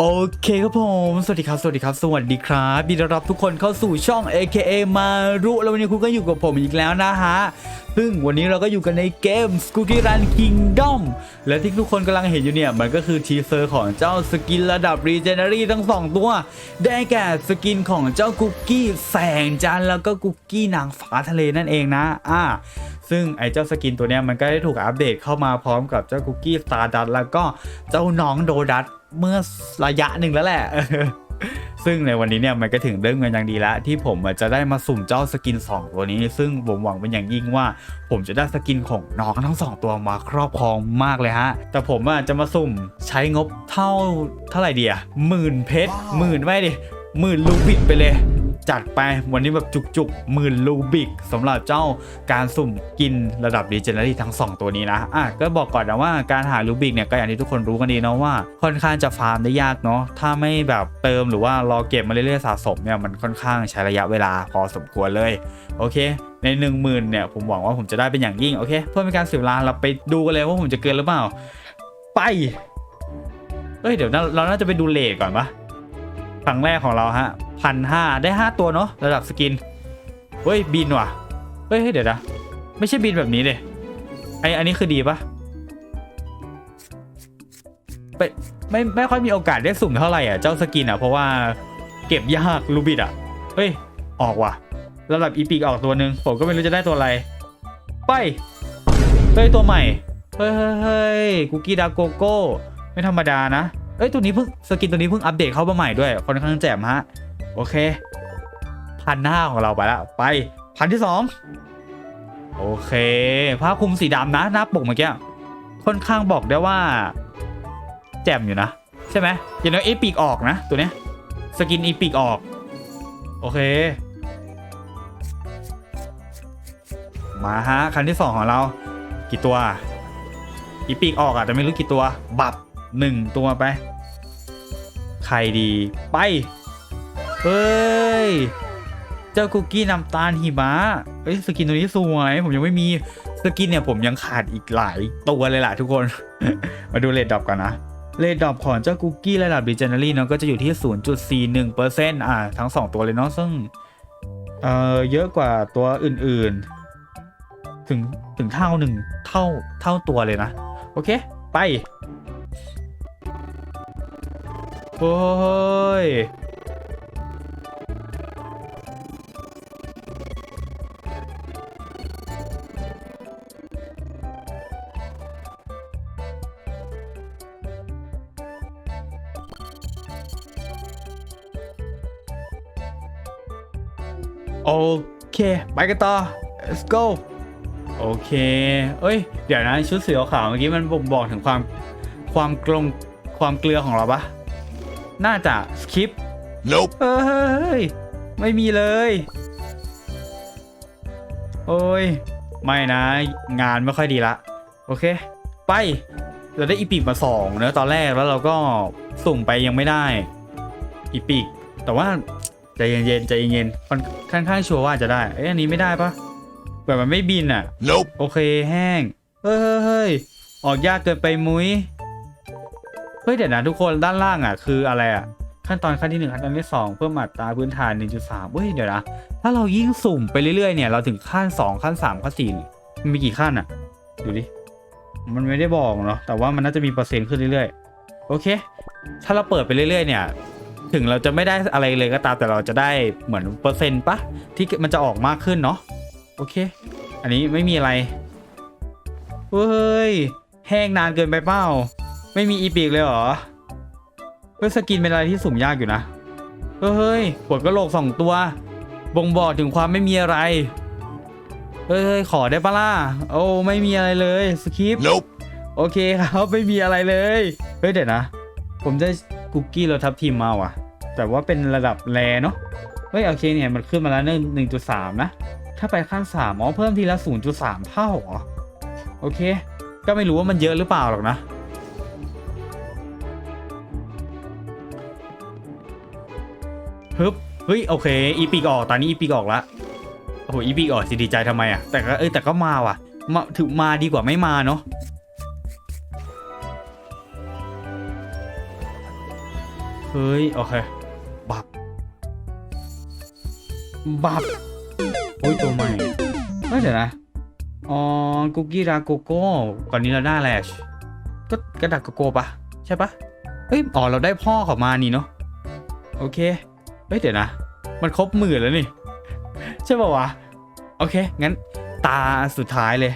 โอเคครับผม สวัสดีครับ สวัสดีครับ สวัสดีครับยินดีต้อนรับทุกคนเข้าสู่ช่อง AKA มารุแล้ววันนี้คุณก็อยู่กับผมอีกแล้วนะฮะ ซึ่งวันนี้เราก็อยู่กันในเกม s c o o t y Run Kingdom และที่ทุกคนกำลังเห็นอยู่เนี่ย มันก็คือทีเซอร์ของเจ้าสกินระดับ Regenerary ทั้งสองตัว ได้แก่สกินของเจ้าคุกกี้แสงจันแล้วก็คุกกี้นางฟ้าทะเลนั่นเองนะ อ่าซึ่งไอ้เจ้าสกินตัวเนี้ยมันก็ได้ถูกอัปเดตเข้ามาพร้อมกับเจ้าคุกกี้สตาร์ดัตแล้วก็เจ้าน้องโดดัต เมื่อระยะหนึ่งแล้วแหละซึ่งในวันนี้เนี่ยมันก็ถึงเรื่องเงินอย่างดีแล้ว ที่ผมจะได้มาสุ่มเจ้าสกิน 2 ตัวนี้ ซึ่งผมหวังเป็นอย่างยิ่งว่า ผมจะได้สกินของน้องทั้งสองตัวมาครอบครองมากเลยฮะ แต่ผมอะจะมาสุ่มใช้งบเท่าเท่าไหร่ดียะหมื่นเพชรหมื่นไม่ดิหมื่นลูบิดไปเลย จัดไปวันนี้แบบจุกๆหมื่นลูบิกสำหรับเจ้าการสุ่มกินระดับดีเจเนอรี่ทั้ง 2 ตัวนี้นะอะก็บอกก่อนนะว่าการหาลูบิกเนี่ยก็อย่างที่ทุกคนรู้กันดีเนาะว่า ค่อนข้างจะฟาร์มได้ยากเนาะถ้าไม่แบบเติมหรือว่ารอเก็บมาเรื่อยๆสะสมเนี่ยมันค่อนข้างใช้ระยะเวลาพอสมควรเลยโอเคใน 1 0,000เนี่ยผมหวังว่าผมจะได้เป็นอย่างยิ่งโอเคเพื่อเป็นการเสียเวลาเราไปดูกันเลยว่าผมจะเกินหรือเปล่า ไปเอ้ยเดี๋ยวเราน่าจะไปดูเลทก่อนปะครั้งแรกของเราฮะ พันห้าได้ห้าตัวเนาะระดับสกิน เฮ้ยบินว่ะ เฮ้ยเดี๋ยวนะ ไม่ใช่บินแบบนี้เลยไออันนี้คือดีปะไปไม่ไม่ค่อยมีโอกาสได้สุ่มเท่าไหร่อะเจ้าสกินอะเพราะว่าเก็บยากลูบิดอะ เฮ้ย ออกว่ะระดับอีพิกออกตัวหนึ่งผมก็ไม่รู้จะได้ตัวอะไร ไป เฮ้ยตัวใหม่ เฮ้ยเฮ้ยเฮ้ยคุกกี้ดาโกโก้ ไม่ธรรมดานะ เอ้ยตัวนี้เพิ่งสกินตัวนี้เพิ่งอัปเดตเข้ามาใหม่ด้วยค่อนข้างแจ่มฮะ โอเค พันหน้าของเราไปแล้วไปพันที่สองโอเคผ้าคลุมสีดำนะ หน้าปกเมื่อกี้ค่อนข้างบอกได้ว่า แจ่มอยู่นะ ใช่ไหมอย่างน้อยเอปีกออกนะ ตัวเนี้ยสกินอีปีกออก โอเค มาฮะ คันที่สองของเรา กี่ตัว อีปีกออกอะแต่ไม่รู้กี่ตัว บับหนึ่งตัวไป ใครดีไป เฮ้ย เจ้าคุกกี้น้ำตาลหิมะเฮ้ยสกินตัวนี้สวย ผมยังไม่มีสกินเนี่ยผมยังขาดอีกหลายตัวเลยล่ะทุกคน มาดูเลดดรอปกันนะเลดดอปของเจ้าคุกกี้ระดับดิเจน e รี่เนาะก็จะอยู่ที่ 0.41%อ่าทั้ง 2 ตัวเลยเนาะซึ่งเอ่อเยอะกว่าตัวอื่นๆ ถึงถึงเท่าหนึ่งเท่าเท่าตัวเลยนะ โอเค ไป โอ้ย โอเคไปกันต่อ let's go โอเค เอ้ย เดี๋ยวนะชุดสีขาวๆเมื่อกี้มันบ่งบอกถึงความความกลงความเกลือของเราปะน่าจะสคิป Nope. เฮ้ย ไม่มีเลย โอ้ย ไม่นะ งานไม่ค่อยดีละ โอเค ไป เราได้อีปิกมาสองเนอะตอนแรกแล้วเราก็สุ่มไปยังไม่ได้ อีปิกแต่ว่า ใจเย็นๆใจเย็นๆค่อนค่อนข้างชัวร์ว่าจะได้ เอ้ยอันนี้ไม่ได้ปะแบบมันไม่บินอะ Nope. โอเคแห้งเฮ้ยเฮ้ยเฮ้ยออกยากเกินไปมุ้ย เฮ้ยเดี๋ยวนะทุกคนด้านล่างอะ คืออะไรอะ ขั้นตอนขั้นที่หนึ่งขั้นตอนที่สองเพิ่มอัตราพื้นฐาน 1.3เฮ้ยเดี๋ยวนะ ถ้าเรายิ่งสุ่มไปเรื่อยๆเนี่ยเราถึงขั้น2ขั้น3ขั้น4มันมีกี่ขั้นอะ ดูดิ มันไม่ได้บอกเนาะแต่ว่ามันน่าจะมีเปอร์เซ็นต์ขึ้นเรื่อยๆ โอเค ถ้าเราเปิดไปเรื่อยๆเนี่ย ถึงเราจะไม่ได้อะไรเลยก็ตามแต่เราจะได้เหมือนเปอร์เซ็นต์ปะที่มันจะออกมากขึ้นเนาะโอเค อันนี้ไม่มีอะไรเฮ้ยแห้งนานเกินไปเปล่าไม่มีอีปีกเลยเหรอเฮ้ยสกินเป็นอะไรที่สุ่มยากอยู่นะเฮ้ยปวดกระโหลกสองตัว บ่งบอกถึงความไม่มีอะไรเฮ้ยขอได้ปะล่ะโอ้ไม่มีอะไรเลยสคริป Nope. โอเคครับไม่มีอะไรเลยเฮ้ยเดี๋ยวนะ ผมได้ คุกกี้เรสทับทิมมาว่ะ แต่ว่าเป็นระดับแรเนาะเฮ้ยโอเคเนี่ยมันขึ้นมาแล้วหนึ่งจุดสามนะ ถ้าไปขั้นสามอ๋อเพิ่มทีละศูนย์จุดสามเท่าหรอโอเค ก็ไม่รู้ว่ามันเยอะหรือเปล่าหรอกนะฮึบเฮ้ยโอเค อีปีกออกตอนนี้อีปีกออกละโอ้โหอีปีกออกสิดีใจทำไมอะแต่ก็เอ้ยแต่ก็มาว่ะมาถึงมาดีกว่าไม่มาเนาะ ฮ้ย โอเค บับ บับ โอ้ย ตัวใหม่เฮ้ยเดี๋ยวนะ อ๋อกุกกี้ดาโกโก้ ก่อนนี้เราได้แลชก็กระดักโกโก้ปะใช่ปะเฮ้ย อ๋อ เราได้พ่อเขามานี่เนาะ โอเค เฮ้ย เดี๋ยวนะ มันครบหมื่นแล้วนี่ ใช่ป่าวะ โอเค งั้นตาสุดท้ายเลย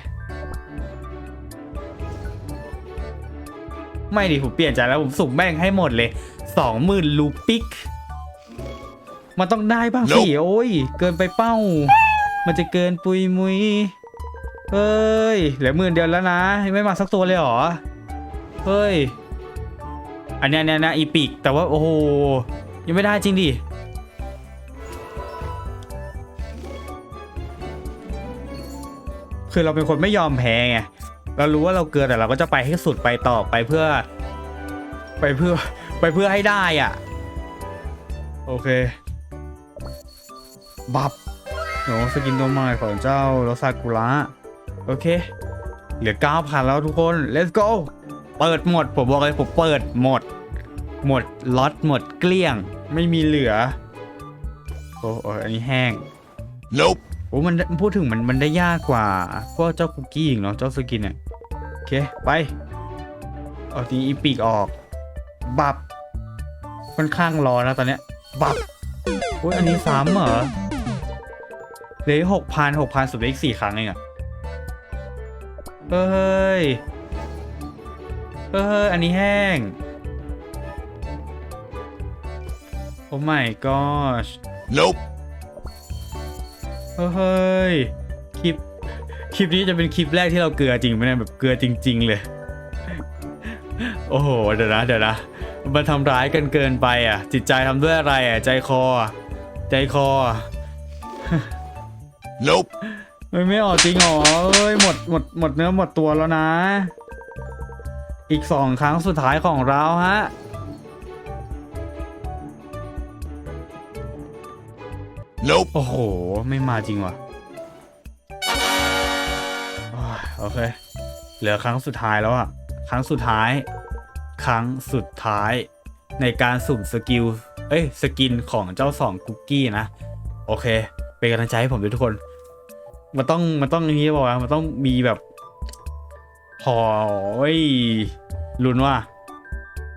ไม่ดิผมเปลี่ยนใจแล้วผมสุ่มแม่งให้หมดเลย สองหมื่นลูปิก มันต้องได้บ้างสิ โอ้ย เกินไปเป้า มันจะเกินปุยมุยเฮ้ย เหลือหมื่นเดียวแล้วนะ ไม่มาสักตัวเลยเหรอ เฮ้ย อันเนี้ยเนี่ยนะอีปิก แต่ว่า โอ้โห ยังไม่ได้จริงดิ คือเราเป็นคนไม่ยอมแพ้ไง เรารู้ว่าเราเกินแต่เราก็จะไปให้สุดไปต่อไปเพื่อ ไปเพื่อ ไปเพื่อให้ได้อะ โอเค บับโอ้สกินตัวใหม่ของเจ้าโรซากุระโอเค เหลือ 9,000 แล้วทุกคน let's go เปิดหมด ผมบอกเลยผมเปิดหมด หมดล็อตหมดเกลี้ยง ไม่มีเหลือ โอ้โอ้อันนี้แห้ง Nope. โอ้มันพูดถึงมันมันได้ยากกว่าพวกเจ้าคุกกี้อีกเนาะเจ้าสกินเนี่ยโอเค ไป เอาทีอีปีกออก บับ ค่อนข้างร้อนนะตอนเนี้ยบับโอ้ยอันนี้ซ้ำเหรอเหลือหกพันหกพันสุดได้อีกสี่ครั้งเองอะเฮ้ยเฮ้ยอันนี้แห้งโอ้ my gosh Nope. เฮ้ยคลิปคลิปนี้จะเป็นคลิปแรกที่เราเกลือจริงไหมเนี่ยแบบเกลือจริง ๆ เลย โอ้โห เดี๋ยวนะ เดี๋ยวนะ มันทำร้ายกันเกินไปอะ จิตใจทำด้วยอะไรอะ ใจคออะใจคออะ Nope. ไม่ไม่ออกจริงเหรอเอ้ยหมดหมดหมดเนื้อหมดตัวแล้วนะ อีกสองครั้งสุดท้ายของเราฮะ Nope. โอ้โห ไม่มาจริงว่ะโอ้ยโอเค เหลือครั้งสุดท้ายแล้วอะครั้งสุดท้าย ครั้งสุดท้าย ในการสุ่มสกิล เอ้ย สกินของเจ้าสองคุกกี้นะ โอเค เป็นกำลังใจให้ผมด้วยทุกคน มันต้อง มันต้องอย่างนี้บอกว่า มันต้องมีแบบพอเอ้ยลุ้นว่า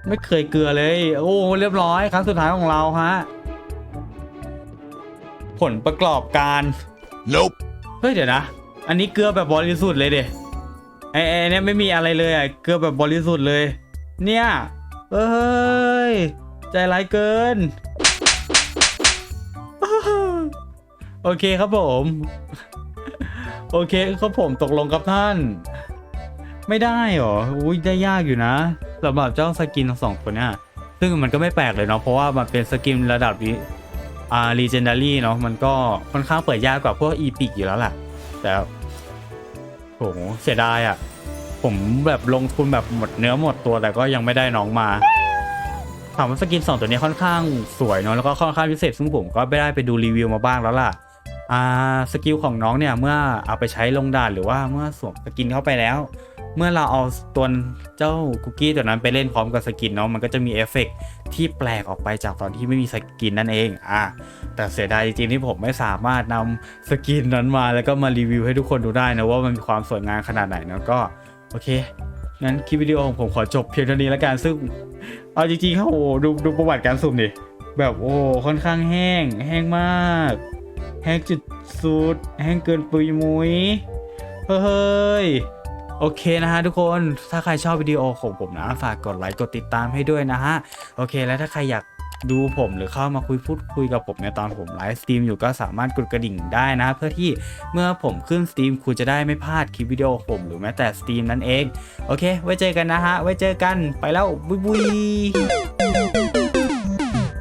ไม่เคยเกลือเลย โอ้ เรียบร้อย ครั้งสุดท้ายของเราฮะ ผลประกอบการ Nope. เฮ้ยเดี๋ยวนะ อันนี้เกลือแบบบริสุทธิ์เลยเดไอ้ไอ้เนี่ยไม่มีอะไรเลยอะ เกลือแบบบริสุทธิ์เลย เนี่ยเอ้ย ใจร้ายเกิน โอเคครับผม โอเคครับผมตกลงกับท่าน ไม่ได้หรอ อุ้ยได้ยากอยู่นะสำหรับเจ้าสกินทั้งสองคนเนี่ยซึ่งมันก็ไม่แปลกเลยเนาะเพราะว่ามันเป็นสกินระดับนี้อ่า legendary เนาะมันก็ค่อนข้างเปิดยากกว่าพวก epic อยู่แล้วแหละแต่โหเสียดายอะ่ะ ผมแบบลงทุนแบบหมดเนื้อหมดตัวแต่ก็ยังไม่ได้น้องมาถามว่าสกินสองตัวนี้ค่อนข้างสวยเนาะแล้วก็ค่อนข้างพิเศษซึ่งผมก็ไม่ได้ไปดูรีวิวมาบ้างแล้วล่ะอ่าสกิลของน้องเนี่ยเมื่อเอาไปใช้ลงด่านหรือว่าเมื่อสวมสกินเข้าไปแล้ว เมื่อเราเอาตัวเจ้าคุกกี้ตัวนั้นไปเล่นพร้อมกับสกินเนาะมันก็จะมีเอฟเฟกต์ที่แปลกออกไปจากตอนที่ไม่มีสกินนั่นเองอ่าแต่เสียดายจริงๆที่ผมไม่สามารถนำสกินนั้นมาแล้วก็มารีวิวให้ทุกคนดูได้นะว่ามันมีความสวยงามขนาดไหนเนาะก็ โอเคงั้นคลิปวิดีโอของผมขอจบเพียงเท่านี้แล้วกันซึ่งเอาจริงๆเขาโอ้โหดูดูประวัติการสุ่มดิแบบโอ้ค่อนข้างแห้ง แห้งมาก แห้งจุดสุด แห้งเกินปุยมุยเฮ้ยโอเคนะฮะทุกคนถ้าใครชอบวิดีโอของผมนะ ฝากกดไลค์กดติดตามให้ด้วยนะฮะ โอเคแล้วถ้าใครอยาก ดูผมหรือเข้ามาคุยพูดคุยกับผมในตอนผมไลฟ์สตรีมอยู่ก็สามารถกดกระดิ่งได้นะ เพื่อที่เมื่อผมขึ้นสตรีมคุณจะได้ไม่พลาดคลิปวิดีโอผมหรือแม้แต่สตรีมนั่นเอง โอเค ไว้เจอกันนะฮะ ไว้เจอกันไปแล้วบุยบุย